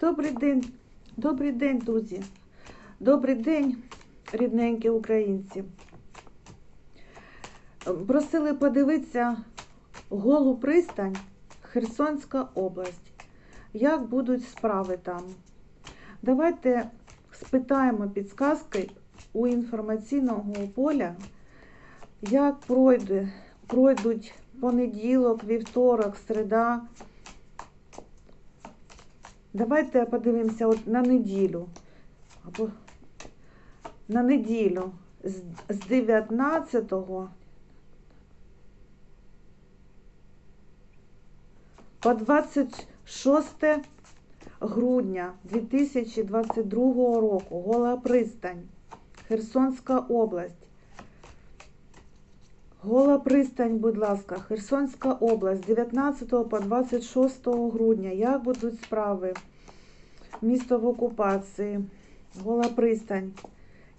Добрий день, добрий день, друзі. Добрий день, рідненькі українці. Просили подивитися голу пристань, Херсонська область. Як будуть справи там? Давайте спитаємо підсказки у інформаційного поля, як пройде, пройдуть понеділок, вівторок, середа. Давайте подивимося от на неділю. Або на неділю з, з 19 по 26 грудня 2022 року. Гола пристань. Херсонська область. Гола пристань, будь ласка, Херсонська область, з 19 по 26 грудня. Як будуть справи? Місто в окупації, Гола пристань.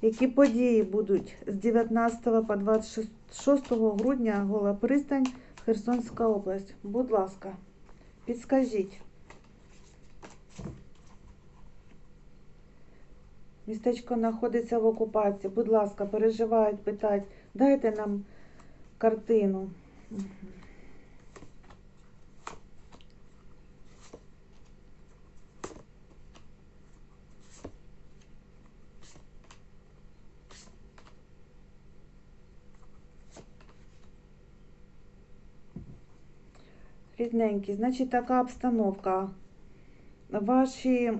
Які події будуть з 19 по 26 грудня Гола пристань, Херсонська область? Будь ласка, підскажіть. Містечко знаходиться в окупації. Будь ласка, переживають, питають, дайте нам картину. Рідненькі, значить, така обстановка. Ваші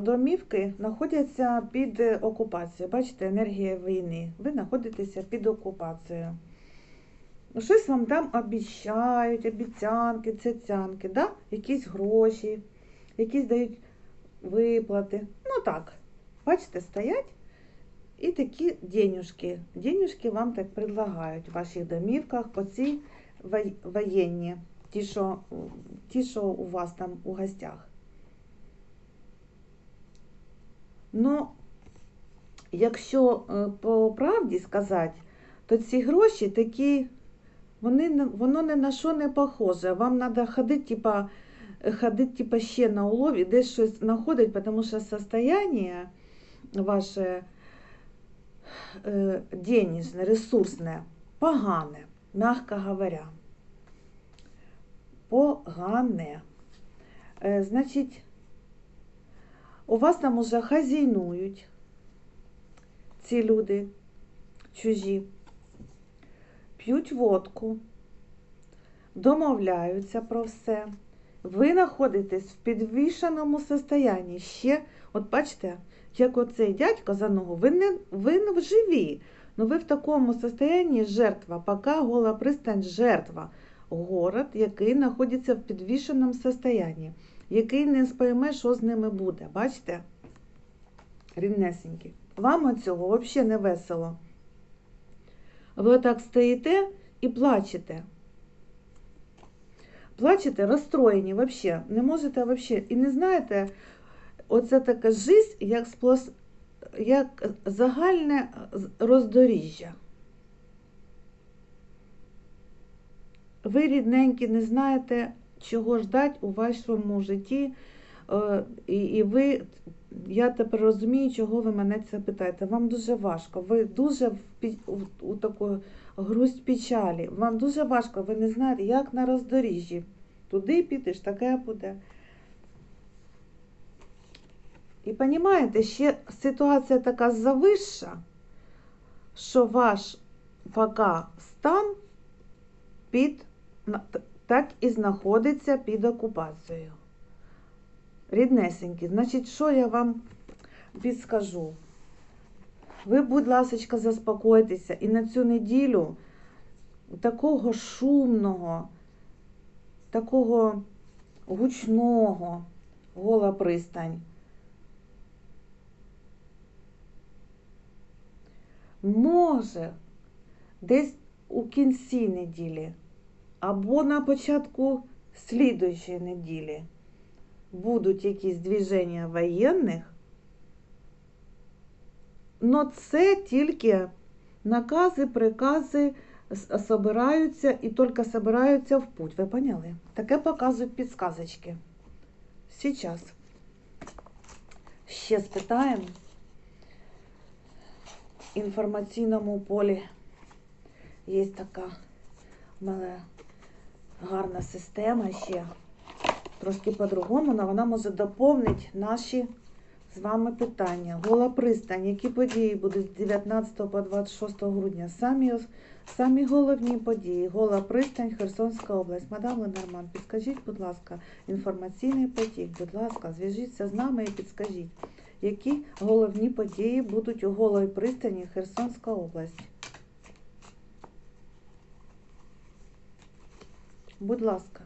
домівки знаходяться під окупацією. Бачите, енергія війни. Ви знаходитеся під окупацією. Щось вам там обіцяють, обіцянки, цяцянки, да? якісь гроші, якісь дають виплати. Ну так, бачите, стоять і такі денюжки. Денюжки вам так предлагають в ваших домівках по цій воєнні, ті, що, ті, що у вас там у гостях. Ну, якщо е, по правді сказати, то ці гроші такі, вони, воно ні на що не похоже. Вам треба ходити, типа, ходити, типа, ще на улові, десь щось знаходити, тому що состояние ваше е, денежне, ресурсне, погане, мягко говоря. Погане. Е, значить, у вас там уже хазяйнують ці люди чужі, п'ють водку, домовляються про все. Ви знаходитесь в підвішеному состоянні. Ще, от бачите, як оцей дядько за ногу, ви не, ви не живі, але ви в такому состоянні жертва, поки гола пристань жертва. Город, який знаходиться в підвішеному состоянні який не спойме, що з ними буде. Бачите? Рівнесенькі. Вам от цього взагалі не весело. Ви так стоїте і плачете. Плачете, розстроєні взагалі. Не можете взагалі. І не знаєте, оце така жизнь, як, сплос... як загальне роздоріжжя. Ви, рідненькі, не знаєте, чого ждать у вашому житті. Е, І, і ви, я тепер розумію, чого ви мене це питаєте. Вам дуже важко. Ви дуже в, у, у таку грусть печалі. Вам дуже важко, ви не знаєте, як на роздоріжжі. Туди підеш, таке буде. І розумієте, ще ситуація така завища, що ваш поки стан під так і знаходиться під окупацією. Ріднесенькі, значить, що я вам підскажу? Ви, будь ласка, заспокойтеся і на цю неділю такого шумного, такого гучного гола пристань. Може, десь у кінці неділі або на початку слідуючої неділі будуть якісь движення воєнних, но це тільки накази, прикази собираються і тільки собираються в путь. Ви поняли? Таке показують підсказочки. Сейчас. ще спитаємо. Інформаційному полі є така в гарна система ще. Трошки по-другому, але вона може доповнити наші з вами питання. Гола пристань, які події будуть з 19 по 26 грудня? Самі, самі головні події. Гола пристань, Херсонська область. Мадам Ленорман, підскажіть, будь ласка, інформаційний потік. Будь ласка, зв'яжіться з нами і підскажіть, які головні події будуть у голої пристані Херсонська область. Будь ласка.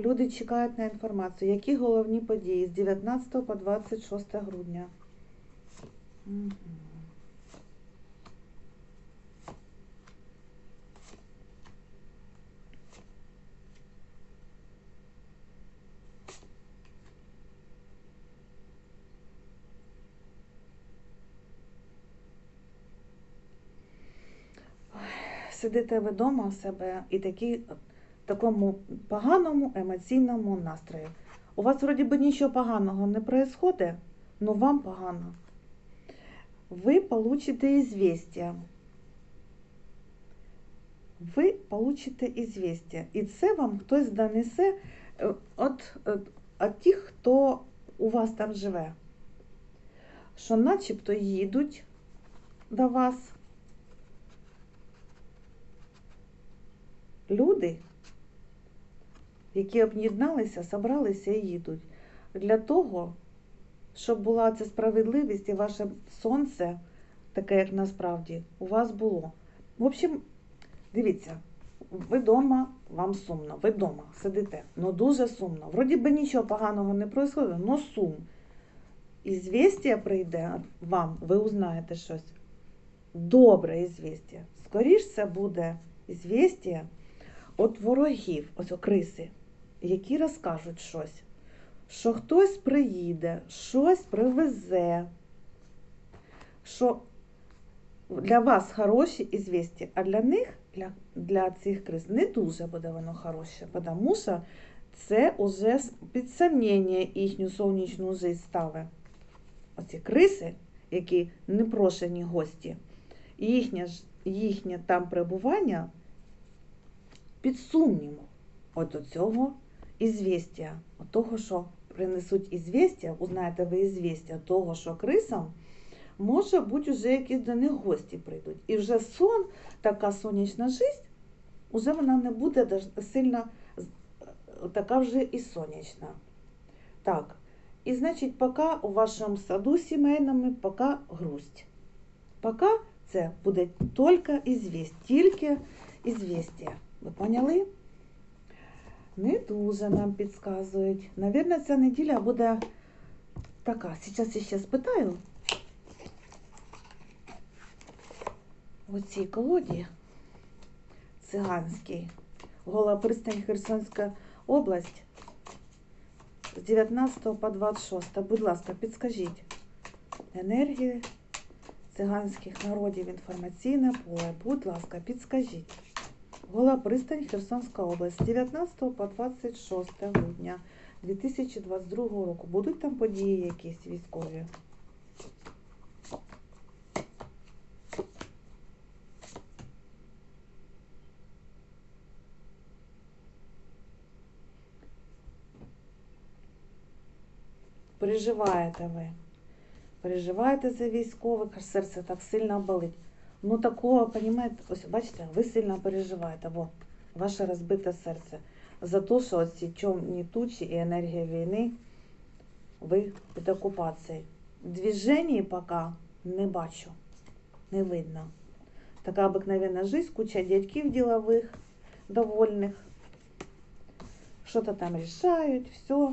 Люди чекають на інформацію. Які головні події з 19 по 26 грудня? Сидите ви вдома в себе і такі такому поганому емоційному настрою. У вас вроді би нічого поганого не происходит, но вам погано. Ви получите известие. Ви получите известие. І це вам хтось донесе е, от, от, от тих, хто у вас там живе. Що начебто їдуть до вас люди, які об'єдналися, собралися і їдуть. Для того, щоб була ця справедливість і ваше сонце, таке, як насправді, у вас було. В общем, дивіться, ви вдома, вам сумно, ви вдома сидите, ну дуже сумно. Вроді би нічого поганого не происходить, но сум. Ізвістя прийде вам, ви узнаєте щось. Добре ізвістя. Скоріш це буде ізвістя от ворогів, ось о криси, які розкажуть щось, що хтось приїде, щось привезе, що для вас хороші ізвісті, а для них, для, для цих крис, не дуже буде воно хороше, тому що це уже під сумніння їхню сонячну жизнь ставить. Оці криси, які непрошені гості, їхнє, їхнє там перебування під сумнівом от до цього ізвістя, того, що принесуть ізвістя, узнаєте ви ізвістя того, що крисам може бути вже якісь до них гості прийдуть. І вже сон, така сонячна жизнь, уже вона не буде сильно така вже і сонячна. Так, і значить, поки у вашому саду сімейному, поки грусть. Поки це буде тільки ізвість, тільки ізвістя. Ви поняли? Не дуже нам підказують. Навірно, ця неділя буде така. Зараз я ще спитаю. У цій колоді циганській, гола пристань Херсонська область з 19 по 26. Будь ласка, підскажіть енергії циганських народів інформаційне поле. Будь ласка, підскажіть. Гола пристань Херсонська область з 19 по 26 грудня 2022 року. Будуть там події якісь військові? Переживаєте ви? Переживаєте за військових, серце так сильно болить. Ну такого, понимаете, ось бачите, ви сильно переживаєте, во, ваше розбите серце. За те, що ці темні тучі і енергія війни, ви під окупацією. Движення поки не бачу, не видно. Така обикновенна жизнь, куча дядьків ділових, довольних. Що-то там рішають, все.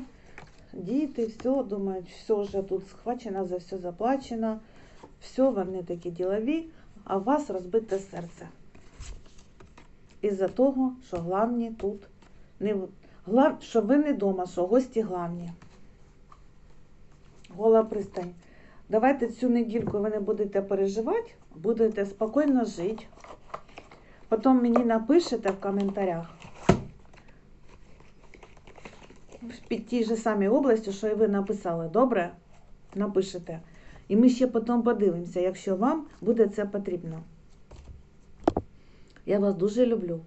Діти, все, думають, все вже тут схвачено, за все заплачено. Все, вони такі ділові, а у вас розбите серце. Із-за того, що главні тут не глав... що ви не вдома, що гості главні. Гола пристань. Давайте цю недільку ви не будете переживати, будете спокійно жити. Потім мені напишете в коментарях під тій же самій області, що і ви написали, добре? напишете. І ми ще потім подивимося, якщо вам буде це потрібно. Я вас дуже люблю.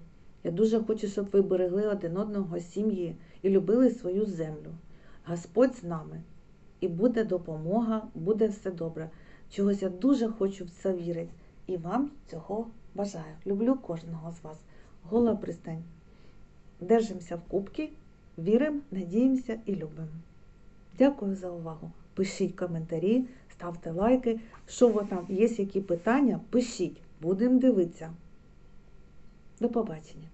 Я дуже хочу, щоб ви берегли один одного сім'ї і любили свою землю. Господь з нами. І буде допомога, буде все добре. Чогось я дуже хочу в це вірити. І вам цього бажаю. Люблю кожного з вас. Гола пристань. Держимося в кубки, віримо, надіємося і любимо. Дякую за увагу. Пишіть коментарі, ставте лайки. Що ви там є, які питання, пишіть. Будемо дивитися. До побачення.